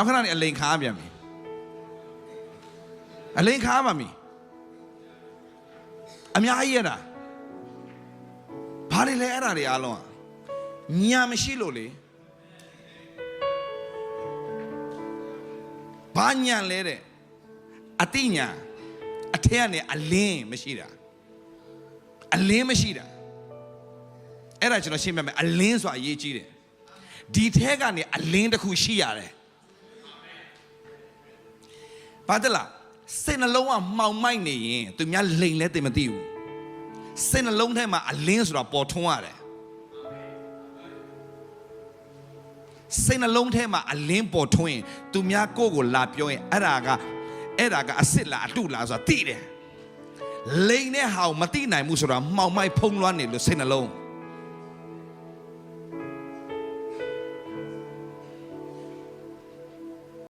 နောက်ခဏနေအလိန်ခါပြန်ပြီအလိန်ခါပါမီအများကြီးရတာဘာတွေလဲအဲ့ဒါတွေအားလုံးอ่ะညာမရှိလို့လေဘာညာလဲတဲ့အတိညာအထက်ကနေအလင်းမရှိတာအလင်းမရှိတာအဲ့ဒါကျွန်တော်ရှင်းပြမယ်အလင်းဆိုတာအရေးကြီးတယ်ဒီထဲကနေအလင်းတစ်ခုရှိရတယ် ဘာတလားစိတ်နှလုံးကမှောင်မိုက်နေရင်သူများလိန်လဲတင်မသိဘူးစိတ်နှလုံးထဲမှာအလင်းဆိုတာပေါ်ထွန်းရတယ်စိတ်နှလုံးထဲမှာအလင်းပေါ်ထွန်းရင်သူများကိုယ့်ကိုလာပြောရင်အဲ့ဒါကအဲ့ဒါကအစ်စ်လားအတုလားဆိုတာသိတယ်လိန်တဲ့ဟာကိုမသိနိုင်ဘူးဆိုတာမှောင်မိုက်ဖုံးလွှမ်းနေလို့စိတ်နှလုံး